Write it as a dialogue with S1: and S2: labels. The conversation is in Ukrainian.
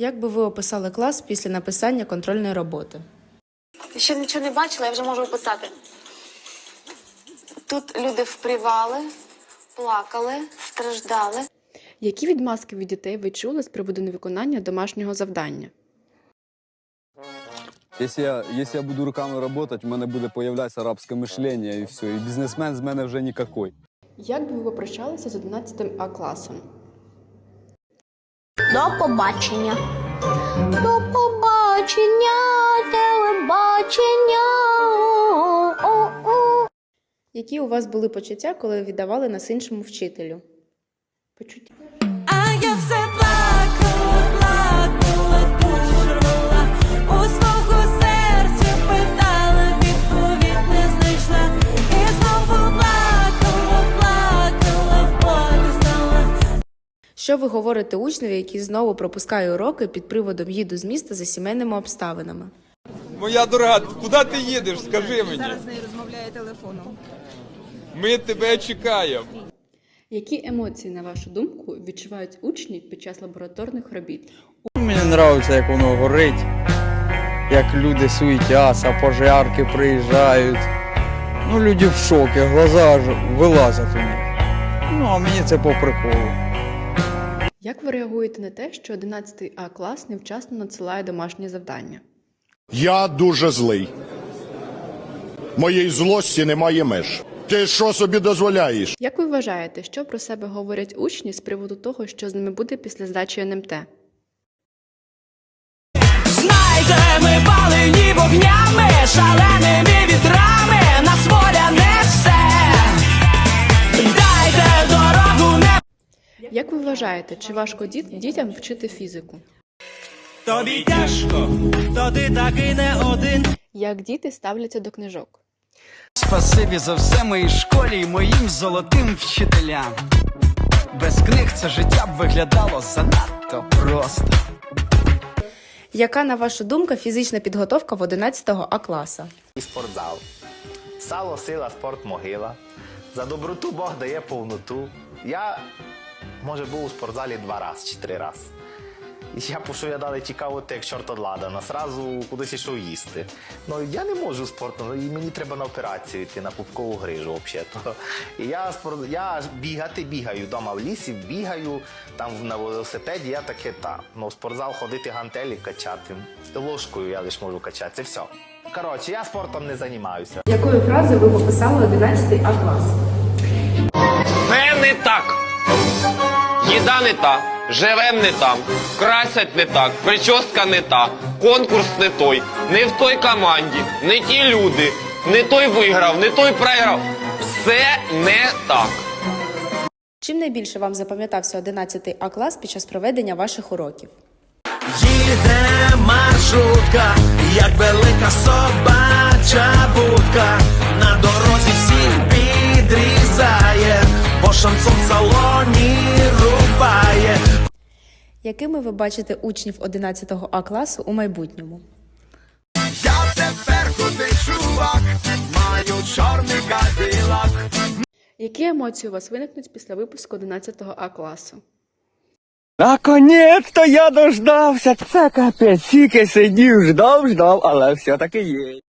S1: Як би ви описали клас після написання контрольної роботи?
S2: Я ще нічого не бачила, я вже можу описати. Тут люди впрівали, плакали, страждали.
S1: Які відмазки від дітей ви чули з приводу невиконання домашнього завдання?
S3: Якщо я, якщо я буду руками працювати, в мене буде появлятися арабське мишлення і все. І бізнесмен з мене вже ніякий.
S1: Як би ви попрощалися з 11 А класом?
S4: До побачення. До побачення, телебачення.
S1: Які у вас були почуття, коли віддавали нас іншому вчителю? Почуття.
S5: А я все
S1: Що ви говорите учневі, який знову пропускає уроки під приводом їду з міста за сімейними обставинами?
S6: Моя дорога, куди ти їдеш? Скажи мені.
S7: Зараз з нею розмовляє телефоном.
S6: Ми тебе чекаємо.
S1: Які емоції, на вашу думку, відчувають учні під час лабораторних робіт?
S8: Мені подобається, як воно горить, як люди суетяться, пожарки приїжджають. Ну, люди в шокі, глаза аж вилазять у них. Ну, а мені це по приколу.
S1: Як ви реагуєте на те, що 11 А клас невчасно надсилає домашні завдання?
S9: Я дуже злий. Моєї злості немає меж. Ти що собі дозволяєш?
S1: Як ви вважаєте, що про себе говорять учні з приводу того, що з ними буде після здачі НМТ? Як ви вважаєте, чи важко діт- дітям вчити фізику?
S5: тобі тяжко, то ти таки не один.
S1: Як діти ставляться до книжок?
S10: Спасибі за все моїй школі і моїм золотим вчителям. Без книг це життя б виглядало занадто просто.
S1: Яка, на вашу думку, фізична підготовка в 11 А класа?
S11: і спортзал. Сало, сила, спорт, могила. За доброту Бог дає повноту. Я, може, був у спортзалі два рази чи три рази. І я пішов, я далі тікав от як чорт од ладана, сразу кудись йшов їсти. Ну я не можу спортом, і мені треба на операцію йти, на пупкову грижу взагалі. І я, спорт... я бігати бігаю вдома в лісі, бігаю там на велосипеді, я таке та. Ну, в спортзал ходити гантелі качати. Ложкою я лише можу качати. Це все. Коротше, я спортом не займаюся.
S1: Якою фразою ви описали 11 А клас?
S12: Не так. Їда не та, живем не там, красять не так, прическа не та, конкурс не той, не в той команді, не ті люди, не той виграв, не той програв. Все не так.
S1: Чим найбільше вам запам'ятався 11 А клас під час проведення ваших уроків?
S5: Їде маршрутка, як велика собача
S1: Якими ви бачите учнів 11 А класу у майбутньому?
S5: Я тепер крутий чувак, маю чорний кадилак.
S1: Які емоції у вас виникнуть після випуску 11 А класу?
S8: Наконець-то я дождався. Це капець, тільки сидів, ждав, ждав, але все-таки є.